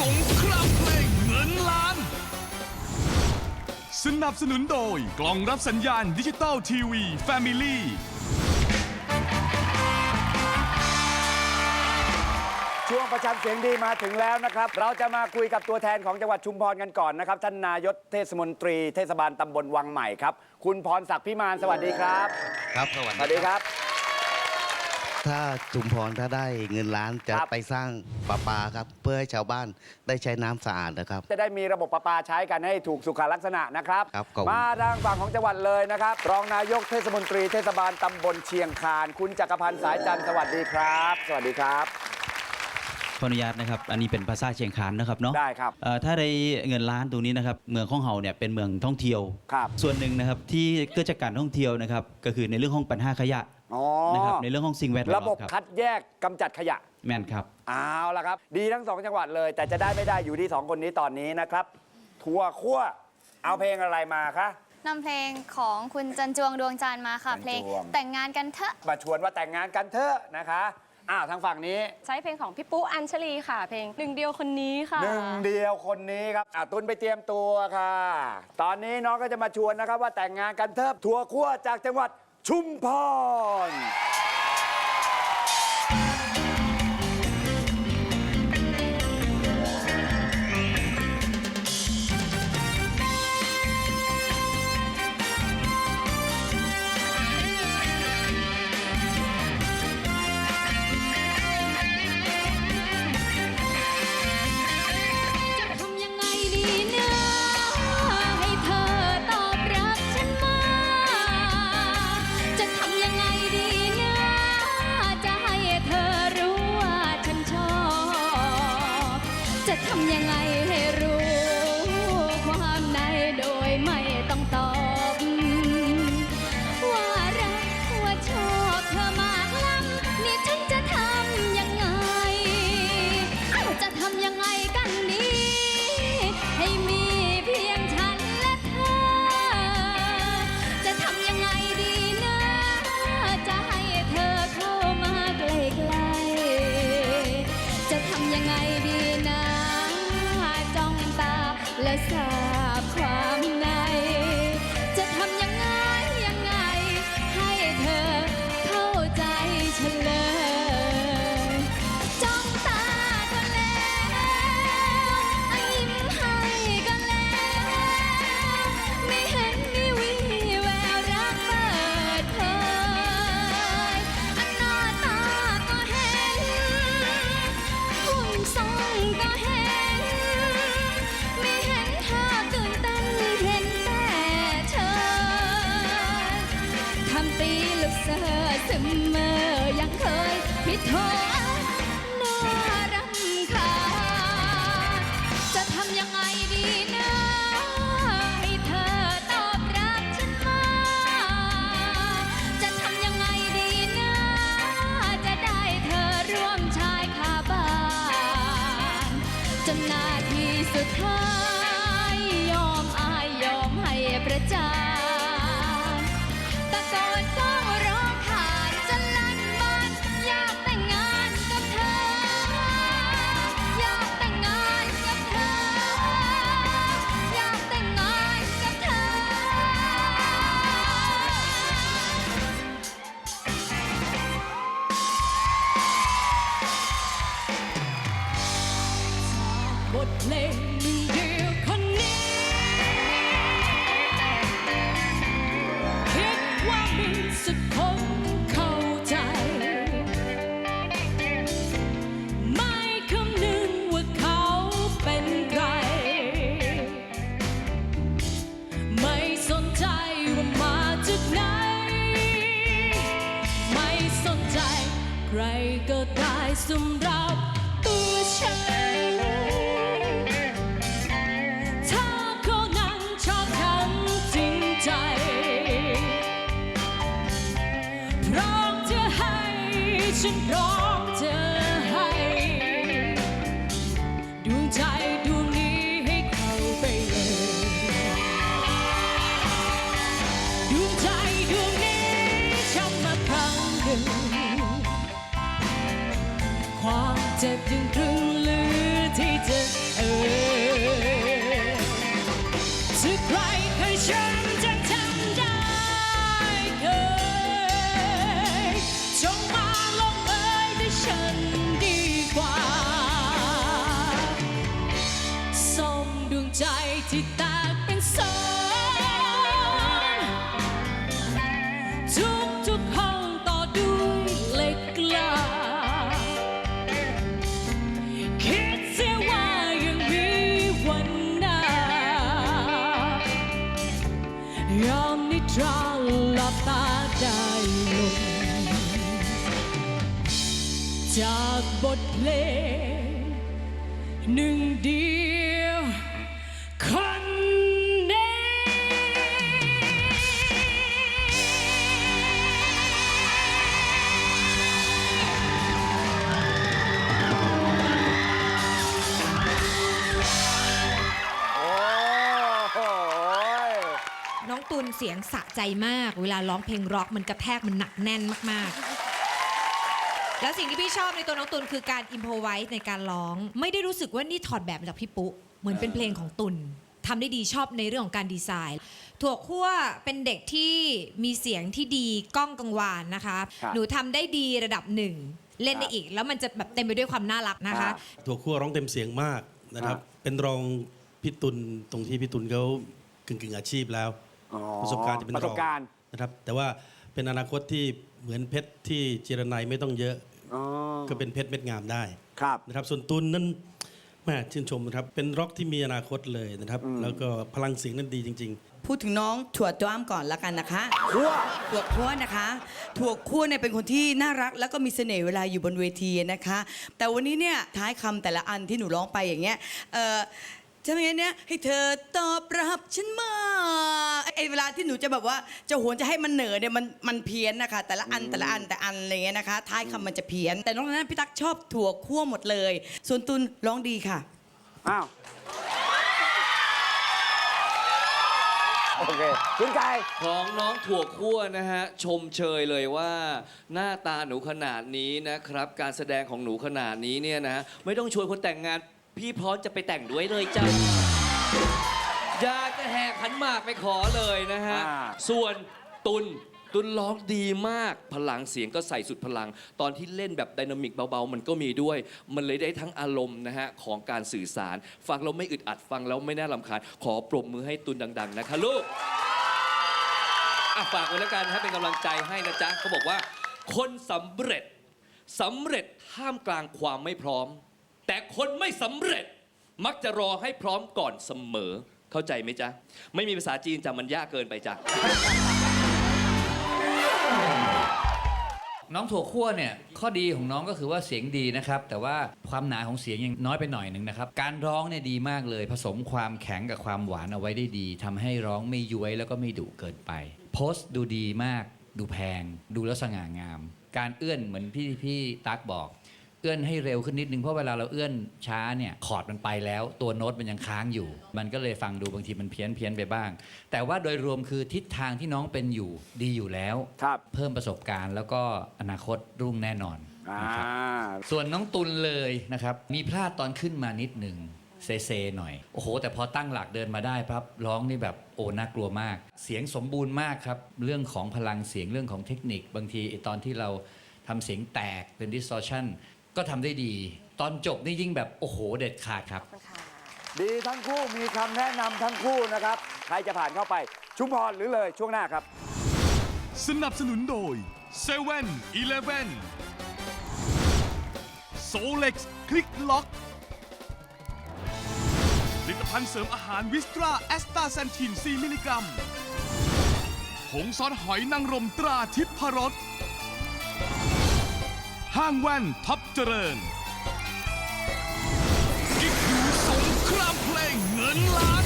สงครามเพลงเงินล้าน สนับสนุนโดยกล่องรับสัญญาณดิจิตอลทีวีแฟมิลี่ช่วงประชันเสียงดีมาถึงแล้วนะครับ เราจะมาคุยกับตัวแทนของจังหวัดชุมพรกันก่อนนะครับ ท่านนายกเทศมนตรีเทศบาลตำบลวังใหม่ครับ คุณพรศักดิ์พิมานสวัสดีครับ ครับ สวัสสวัสดีครับ ถ้าชุมพรถ้าได้เงินล้านจะครับ ไปสร้างประปาครับ เพื่อให้ชาวบ้านได้ใช้น้ำสะอาดนะครับ จะได้มีระบบประปาใช้กันให้ถูกสุขลักษณะนะครับ ครับขอบคุณ มาทางฝั่งของจังหวัดเลยนะครับ รองนายกเทศมนตรีเทศบาลตำบลเชียงคาน คุณจักรพันธ์สายจันทร์สวัสดีครับ สวัสดีครับ ขออนุญาตนะครับ อันนี้เป็นภาษาเชียงคานนะครับเนาะได้ครับเอ่อถ้าได้เงินล้านตรงนี้นะครับ เมืองของเฮาเนี่ยเป็นเมืองท่องเที่ยว ครับ ส่วนหนึ่งนะครับที่เกิดจากการท่องเที่ยวนะครับ ก็คือในเรื่องของปัญหาขยะ อ๋อนะครับในเรื่องของสิ่งแวดล้อมระบบครับคัดแยกกำจัดขยะ แม่นครับ เอาละครับ ดีทั้งสองจังหวัดเลย แต่จะได้ไม่ได้อยู่ที่สองคนนี้ตอนนี้นะครับ ทัวร์คั่วเอาเพลงอะไรมาคะ นำเพลงของคุณจันจวงดวงจันทร์มาค่ะ จันจวง เพลงแต่งงานกันเถอะมาชวนว่าแต่งงานกันเถอะนะคะอ้าวทางฝั่งนี้ใช้เพลงของพี่ปุ๊อัญชลีค่ะ เพลงหนึ่งเดียวคนนี้ค่ะ หนึ่งเดียวคนนี้ครับอะตุนไปเตรียมตัวค่ะ ตอนนี้น้องก็จะมาชวนนะครับว่าแต่งงานกันเถอะทัวร์คั่วจากจังหวัด ชุม ส่องก็เห็น ไม่เห็นเธอตื่นเต้นเห็นแต่เธอทำตีลูกเสือเสมอยังเคยพิดโทน่ารำคาญจะทำยังไงดีนะ ให้ฉันจะทำได้เคยจงมาลงเอยด้วฉันดีกว่าซ่อมดวงใจที่แตกเป็นสอง จากบทเพลงหนึ่งเดียวคนนี้โอ้โหน้องตุลเสียงสะใจมาก เวลาร้องเพลงร็อกมันกระแทกมันหนักแน่นมากๆ แล้วสิ่งที่พี่ชอบในตัวน้องตุลคือการอิมพอไวส์ในการร้อง ไม่ได้รู้สึกว่านี่ถอดแบบมาจากพี่ปุ๊เหมือนเป็นเพลงของตุลทำได้ดีชอบในเรื่องของการดีไซน์ ถั่วคั่วเป็นเด็กที่มีเสียงที่ดีก้องกังวานนะคะ ครับหนูทำได้ดีระดับหนึ่ง เล่นได้อีก แล้วมันจะแบบเต็มไปด้วยความน่ารักนะคะถั่วคั่วร้องเต็มเสียงมากนะครับ เป็นรองพี่ตุลตรงที่พี่ตุลเขากึ่งกึ่งๆอาชีพแล้ว อ๋อประสบการณ์จะเป็นประสบการณ์ นะครับ แต่ว่าเป็นอนาคตที่เหมือนเพชรที่เจรไนไม่ต้องเยอะ อ๋อก็เป็นเพชรเม็ดงามได้ครับ นะครับ ส่วนตุลนั้นแม่ชื่นชมนะครับ เป็นร็อกที่มีอนาคตเลยนะครับ แล้วก็พลังเสียงนั้นดีจริง ๆ พูดถึงน้องถั่วต้วมก่อนละกันนะคะคั่ว ถั่วคั่วนะคะ ถั่วคั่วเนี่ยเป็นคนที่น่ารัก แล้วก็มีเสน่ห์เวลาอยู่บนเวทีนะคะ แต่วันนี้เนี่ยท้ายคำแต่ละอันที่หนูร้องไปอย่างเงี้ยเออจะเป็นไงเนี่ยให้เธอตอบรับฉันมา ไอเวลาที่หนูจะแบบว่าจะโหวนจะให้มันเหนือเนี่ยมันมันเพี้ยนนะคะ แต่ละอันแต่ละอันแต่อันอะไรเงี้ยนะคะท้ายคำมันจะเพี้ยน แต่นอกจากนั้นพี่ตั๊กชอบถั่วคั่วหมดเลย ส่วนตุลร้องดีค่ะ อ้าว โอเค คุณไก่ของน้องถั่วคั่วนะฮะ ชมเชยเลยว่าหน้าตาหนูขนาดนี้นะครับ การแสดงของหนูขนาดนี้เนี่ยนะ ไม่ต้องชวนคนแต่งงาน พี่พร้อมจะไปแต่งด้วยเลยจ้า อยากจะแหกขันหมากไปขอเลยนะฮะ อ่า ส่วนตุนตุนร้องดีมากพลังเสียงก็ใส่สุดพลัง ตอนที่เล่นแบบไดนามิกเบาๆ มันก็มีด้วย มันเลยได้ทั้งอารมณ์นะฮะ ของการสื่อสาร ฟังแล้วไม่อึดอัดฟังแล้วไม่น่ารำคาญ ขอปรบมือให้ตุนดัง ๆ นะคะลูก อะฝากไว้แล้วกันนะฮะเป็นกำลังใจให้นะจ๊ะเขาบอกว่า คนสำเร็จสำเร็จท่ามกลางความไม่พร้อม แต่คนไม่สำเร็จมักจะรอให้พร้อมก่อนเสมอ เข้าใจไหมจ๊ะ ไม่มีภาษาจีนจ้ะมันยากเกินไปจ้ะ น้องถั่วคั่วเนี่ยข้อดีของน้องก็คือว่าเสียงดีนะครับ แต่ว่าความหนาของเสียงยังน้อยไปหน่อยหนึ่งนะครับ การร้องเนี่ยดีมากเลย ผสมความแข็งกับความหวานเอาไว้ได้ดีทำให้ร้องไม่ย้วยแล้วก็ไม่ดุเกินไป โพสต์ดูดีมาก ดูแพง ดูแล้วสง่างาม การเอื้อนเหมือนพี่พี่ตั๊กบอก เอื้อนให้เร็วขึ้นนิดนึงเพราะเวลาเราเอื้อนช้าเนี่ยคอร์ดมันไปแล้ว ตัวโน้ตมันยังค้างอยู่ มันก็เลยฟังดูบางทีมันเพี้ยนเพี้ยนไปบ้าง แต่ว่าโดยรวมคือทิศทางที่น้องเป็นอยู่ดีอยู่แล้ว ครับ เพิ่มประสบการณ์แล้วก็อนาคตรุ่งแน่นอนอ่า นะครับ ส่วนน้องตุลเลยนะครับ มีพลาดตอนขึ้นมานิดหนึ่งเซเซหน่อย โอ้โห แต่พอตั้งหลักเดินมาได้ปั๊บร้องนี่แบบโอ้น่ากลัวมาก เสียงสมบูรณ์มากครับ เรื่องของพลังเสียงเรื่องของเทคนิค บางทีไอ้ตอนที่เราทำเสียงแตกเป็น distortion ก็ทำได้ดี ตอนจบนี่ยิ่งแบบโอ้โหเด็ดขาดครับ ดีทั้งคู่มีคำแนะนำทั้งคู่นะครับ ใครจะผ่านเข้าไป ชุมพรหรือเลยช่วงหน้าครับ สนับสนุนโดย7 e เ e ่ e อโซเล็กคลิกล็อกผลิตภัณฑ์เสริมอาหารวิสตราแอสตาแซนทิน 4 มิลลิกรัมผงซอสหอยนางรมตราทิพรส ห้างแว่นท็อปเจริญกิ๊กดูสงครามเพลงเงินล้าน